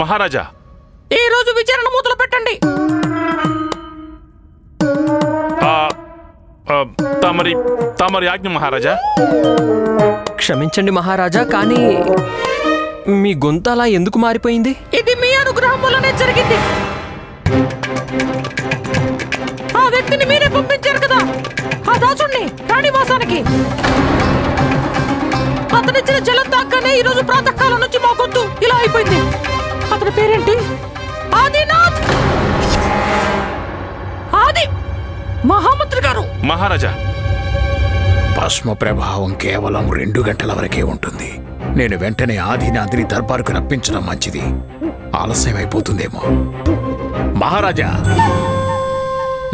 మహారాజా. ఈ రోజు విచారణ మొదలు పెట్టండి. తమరి తమరి ఆజ్ఞ మహారాజా. క్షమించండి మహారాజా కానీ మీ గొంతు అలా ఎందుకు మారిపోయింది? ఇది మీ అనుగ్రహం వల్లనే జరిగింది. ఆ వ్యక్తిని మీరే పంపించారు కదా. ఆ దాసుణ్ణి రాణివాసానికి. అతనిచ్చిన జలం తాగ్గానే ఈ రోజు ప్రాతకాలం నుంచి మా గొంతు ఇలా అయిపోయింది. అతని పేరేంటి? ఆదినాథ్! ఆది! మహామంత్రి గారు! మహారాజా! భస్మ ప్రభావం కేవలం రెండు గంటల వరకే ఉంటుంది. నేను వెంటనే ఆదినాథిని దర్బారుకు రప్పించడం మంచిది. ఆలస్యం అయిపోతుందేమో. మహారాజా!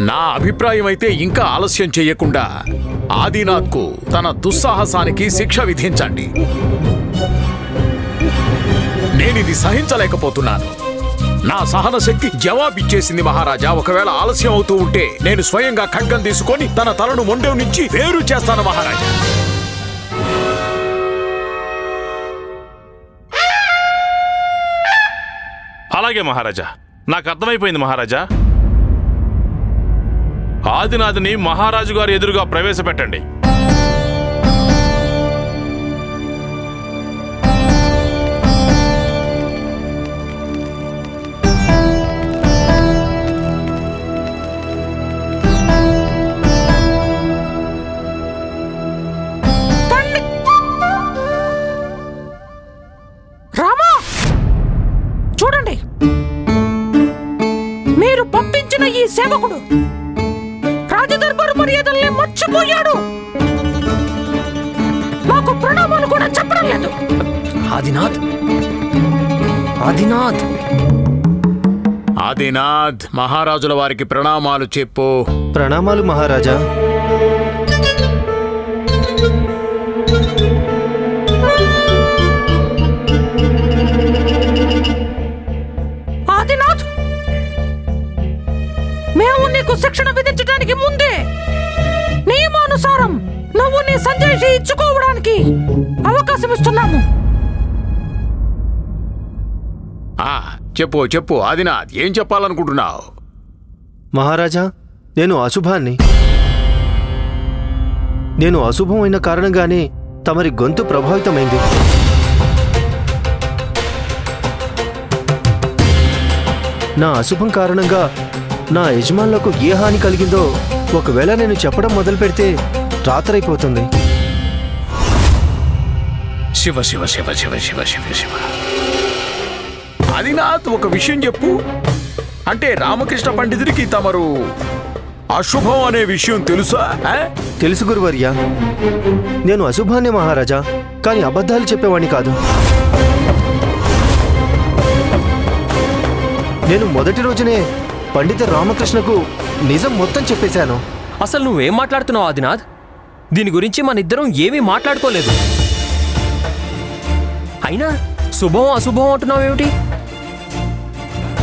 నా అభిప్రాయం అయితే ఇంకా ఆలస్యం చేయకుండా ఆదినాథ్కు తన దుస్సాహసానికి శిక్ష విధించండి. ఇది సహించలేకపోతున్నాను. నా సహన శక్తి జవాబిచ్చేసింది మహారాజా. ఒకవేళ ఆలస్యం అవుతూ ఉంటే నేను స్వయంగా ఖడ్గం తీసుకొని తన తలను మొండెం నుంచి వేరు చేస్తాను మహారాజా. అలాగే మహారాజా. నాకు అర్థమైపోయింది మహారాజా. ఆదినాథిని మహారాజు గారు ఎదురుగా ప్రవేశపెట్టండి. ఆదినాథ్? ఆదినాథ్? ఆదినాథ్ మహారాజుల వారికి ప్రణామాలు చెప్పు. ప్రణామాలు మహారాజా. ఆదినాథ్! మేము నీకు శిక్షణ విధించడానికి ముందే నియమానుసారం నువ్వు నీ సంజయ్ ఇచ్చుకోవడానికి అవకాశం ఇస్తున్నాము. చెప్పు చెప్పు ఆదినాథ్ ఏం చెప్పాలనుకుంటున్నావు? మహారాజా నేను అశుభాన్ని. నేను అశుభమైన కారణంగానే తమరి గొంతు ప్రభావితమైంది. నా అశుభం కారణంగా నా యజమానులకు ఏ హాని కలిగిందో ఒకవేళ నేను చెప్పడం మొదలు పెడితే రాత్రైపోతుంది. శివ శివ శివ శివ శివ శివ శివ. ఆదినాథ్ ఒక విషయం చెప్పు. అంటే రామకృష్ణ పండితుడికి తమరు అశుభం అనే విషయం తెలుసా? తెలుసు గురువర్య. నేను అశుభాన్నే మహారాజా కానీ అబద్ధాలు చెప్పేవాణ్ణి కాదు. నేను మొదటి రోజునే పండిత రామకృష్ణకు నిజం మొత్తం చెప్పేశాను. అసలు నువ్వేం మాట్లాడుతున్నావు ఆదినాథ్? దీని గురించి మన ఇద్దరం ఏమీ మాట్లాడుకోలేదు. అయినా శుభం అశుభం అంటున్నావేమిటి?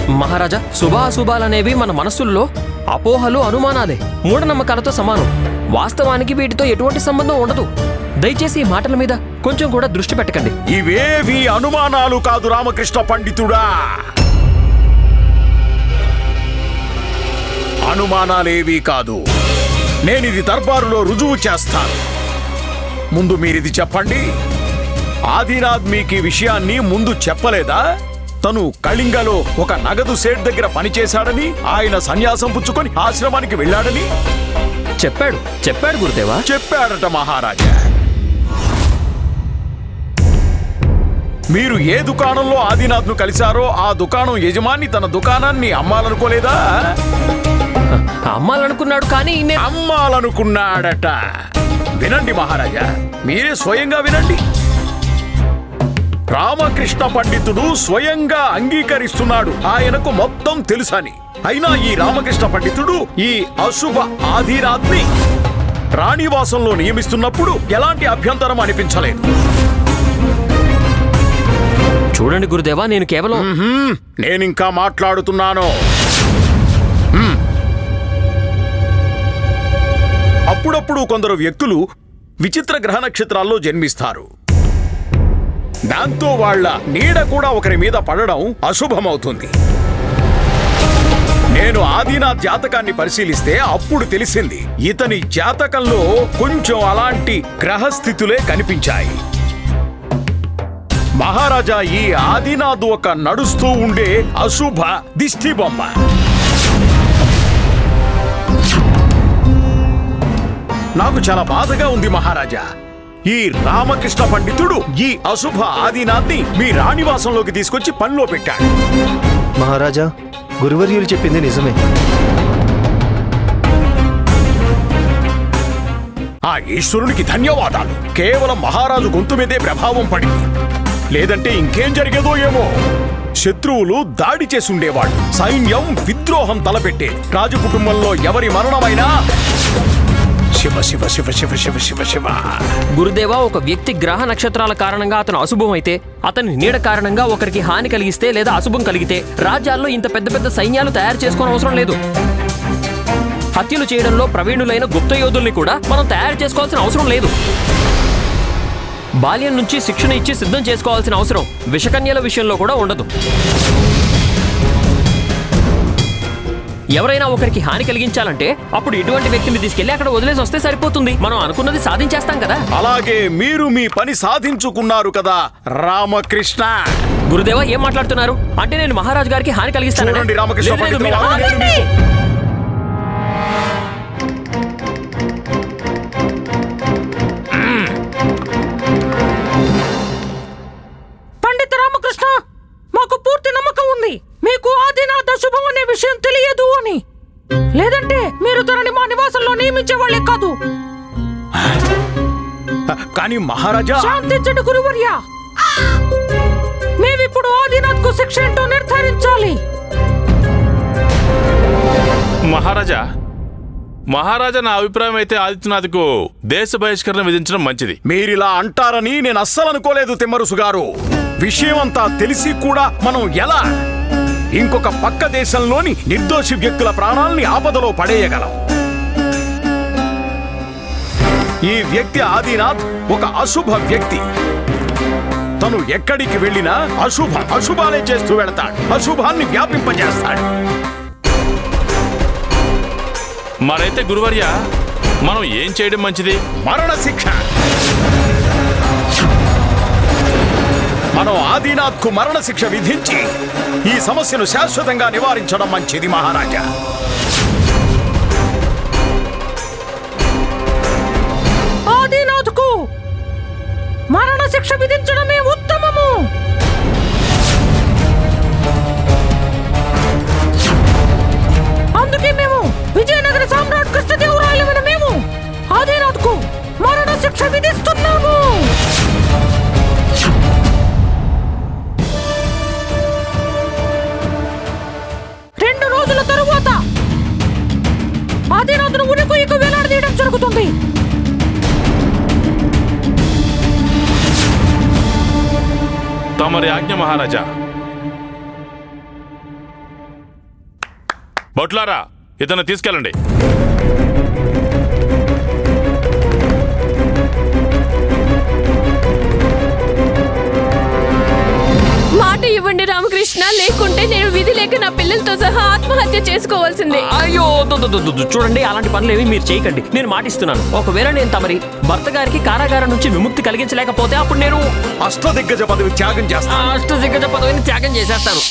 మహారాజా శుభాశుభాలనేవి మన మనసుల్లో అపోహలు అనుమానాలే. మూఢనమ్మకాలతో సమానం. వాస్తవానికి వీటితో ఎటువంటి సంబంధం ఉండదు. దయచేసి ఈ మాటల మీద కొంచెం కూడా దృష్టి పెట్టకండి. ఇవేవి అనుమానాలు కాదు రామకృష్ణ పండితుడా? అనుమానాలేవీ కాదు. నేనిది దర్బారులో రుజువు చేస్తాను. ముందు మీరిది చెప్పండి. ఆదినాథ్ మీకు ఈ విషయాన్ని ముందు చెప్పలేదా? తను కళింగలో ఒక నగదు సేట్ దగ్గర పనిచేశాడని ఆయన సన్యాసం పుచ్చుకొని ఆశ్రమానికి వెళ్ళాడని? చెప్పాడు. చెప్పాడు గురుదేవా. చెప్పాడట మహారాజా. మీరు ఏ దుకాణంలో ఆదినాథ్ను కలిశారో ఆ దుకాణం యజమాని తన దుకాణాన్ని అమ్మాలనుకోలేదా? అమ్మాలనుకున్నాడు కానీ నేను అమ్మాలనుకున్నాడట. వినండి మహారాజా మీరే స్వయంగా వినండి. రామకృష్ణ పండితుడు స్వయంగా అంగీకరిస్తున్నాడు ఆయనకు మొత్తం తెలుసని అయినా ఈ రామకృష్ణ పండితుడు ఈ అశుభ ఆదిరాత్ని రాణివాసంలో నియమిస్తున్నప్పుడు ఎలాంటి అభ్యంతరం అనిపించలేదు చూడండి గురుదేవా నేను కేవలం. నేనింకా మాట్లాడుతున్నాను. అప్పుడప్పుడు కొందరు వ్యక్తులు విచిత్ర గ్రహ నక్షత్రాల్లో జన్మిస్తారు దాంతో వాళ్ళ నీడ కూడా ఒకరి మీద పడడం అశుభమవుతుంది. నేను ఆదినాథ్ జాతకాన్ని పరిశీలిస్తే అప్పుడు తెలిసింది ఇతని జాతకంలో కొంచెం అలాంటి గ్రహస్థితులే కనిపించాయి. మహారాజా ఈ ఆదినాథ్ ఒక నడుస్తూ ఉండే అశుభ దిష్టి బొమ్మ నాకు చాలా బాధగా ఉంది మహారాజా. ఈ రామకృష్ణ పండితుడు ఈ అశుభ ఆదినాథ్ని మీ రాణివాసంలోకి తీసుకొచ్చి పనిలో పెట్టాడు. మహారాజా గురువర్యులు చెప్పింది నిజమే. ఆ ఈశ్వరునికి ధన్యవాదాలు. కేవలం మహారాజు గొంతు మీదే ప్రభావం పడింది. లేదంటే ఇంకేం జరిగేదో ఏమో. శత్రువులు దాడి చేసి ఉండేవాళ్ళు. సైన్యం విద్రోహం తలపెట్టే. రాజు కుటుంబంలో ఎవరి మరణమైనా శివ శివ శివ శివ శివ శివ శివ. గురుదేవా ఒక వ్యక్తి గ్రహ నక్షత్రాల కారణంగా అతను అశుభం అయితే అతని నీడ కారణంగా ఒకరికి హాని కలిగిస్తే లేదా అశుభం కలిగితే రాజ్యాల్లో ఇంత పెద్ద పెద్ద సైన్యాలు తయారు చేసుకోని అవసరం లేదు. హత్యలు చేయడంలో ప్రవీణులైన గుప్త యోధుల్ని కూడా మనం తయారు చేసుకోవాల్సిన అవసరం లేదు. బాల్యం నుంచి శిక్షణ ఇచ్చి సిద్ధం చేసుకోవాల్సిన అవసరం విషకన్యల విషయంలో కూడా ఉండదు. ఎవరైనా ఒకరికి హాని కలిగించాలంటే అప్పుడు ఇటువంటి వ్యక్తిని తీసుకెళ్ళి అక్కడ వదిలేసి వస్తే సరిపోతుంది. మనం అనుకున్నది సాధించేస్తాం కదా. అలాగే మీరు మీ పని సాధించుకున్నారు కదా రామకృష్ణ. గురుదేవా ఏం మాట్లాడుతున్నారు? అంటే నేను మహారాజు గారికి హాని కలిగిస్తాను చూడండి రామకృష్ణ పండితులు కానీ మహారాజా. శాంతించండి గురువర్య. మేమిప్పుడు ఆదినాథ్కు శిక్ష ఏంటో నిర్ధారించాలి. మహారాజా మహారాజా నా అభిప్రాయం అయితే ఆదిత్యనాథ్కు దేశ బహిష్కరణ విధించడం మంచిది. మీరిలా అంటారని నేను అస్సలు అనుకోలేదు తిమ్మరుసు గారు. విషయమంతా తెలిసి కూడా మనం ఎలా? ఇంకొక పక్క దేశంలోని నిర్దోషి వ్యక్తుల ప్రాణాల్ని ఆపదలో పడేయగలం. ఈ వ్యక్తి ఆదినాథ్ ఒక అశుభ వ్యక్తి. తను ఎక్కడికి వెళ్ళినా అశుభ అశుభాలే చేస్తూ వెళతాడు. అశుభాన్ని వ్యాపింపజేస్తాడు. మరైతే గురువర్య మనం ఏం చేయడం మంచిది? మరణ శిక్ష మనం ఆదినాథ్కు మరణ శిక్ష విధించి ఈ సమస్యను శాశ్వతంగా నివారించడం మంచిది మహారాజా. మరణ శిక్ష విధించడమే ఉత్తమము అందుకే మేము విజయనగర సామ్రాట్ కృష్ణదేవరాయలమైన మేము ఆదినాథ్కు మరణ శిక్ష విధిస్తున్నాము తమరి ఆజ్ఞ మహారాజా. బొట్లారా ఇతను తీసుకెళ్ళండి. ఇవ్వండి రామకృష్ణ. లేకుంటే నేను విధి లేక నా పిల్లలతో సహా ఆత్మహత్య చేసుకోవాల్సిందే. అయ్యో చూడండి అలాంటి పనులు ఏమీ మీరు చేయకండి. నేను మాటిస్తున్నాను. ఒకవేళ నేను తమరి భర్త గారికి కారాగారం నుంచి విముక్తి కలిగించలేకపోతే అప్పుడు నేను అష్టదిగ్గజ పదవి త్యాగం చేస్తాను. అష్టదిగ్గజ పదవిని త్యాగం చేసేస్తాను.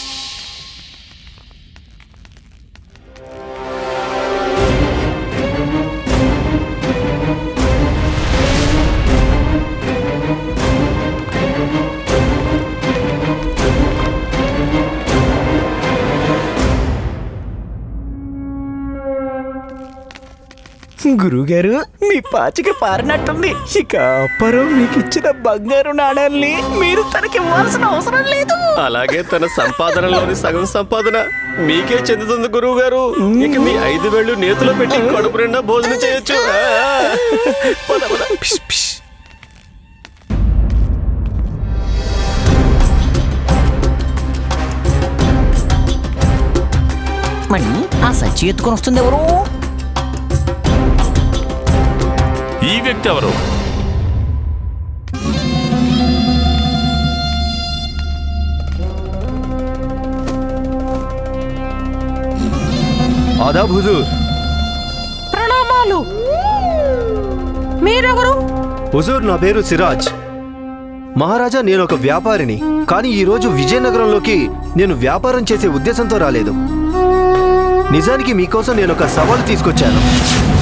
గురుగారు మీ పాచిక పారినట్టుంది ఇక అప్పరం మీకు ఇచ్చిన బంగారు నాణాల్ని మీరు తనకి ఇవ్వాల్సిన అవసరం లేదు అలాగే తన సంపాదనలోని సగం సంపాదన మీకే చెందుతుంది గురువు గారు ఇక మీ ఐదు వేళ్ళు నేతిలో పెట్టి కడుపు నిండా భోజనం చేయొచ్చు ఆ. పద, పద. పిష్, పిష్. మరి ఆ సచ్చి ఎత్తుకొని వస్తుంది ఎవరు వ్యక్తి ఎవరు? ఆదాబ్ హుజూర్. ప్రణామాలు. మీరెవరు? హుజూర్ నా పేరు సిరాజ్. మహారాజా నేను ఒక వ్యాపారిని. కానీ ఈరోజు విజయనగరంలోకి నేను వ్యాపారం చేసే ఉద్దేశంతో రాలేదు. నిజానికి మీకోసం నేను ఒక సవాలు తీసుకొచ్చాను.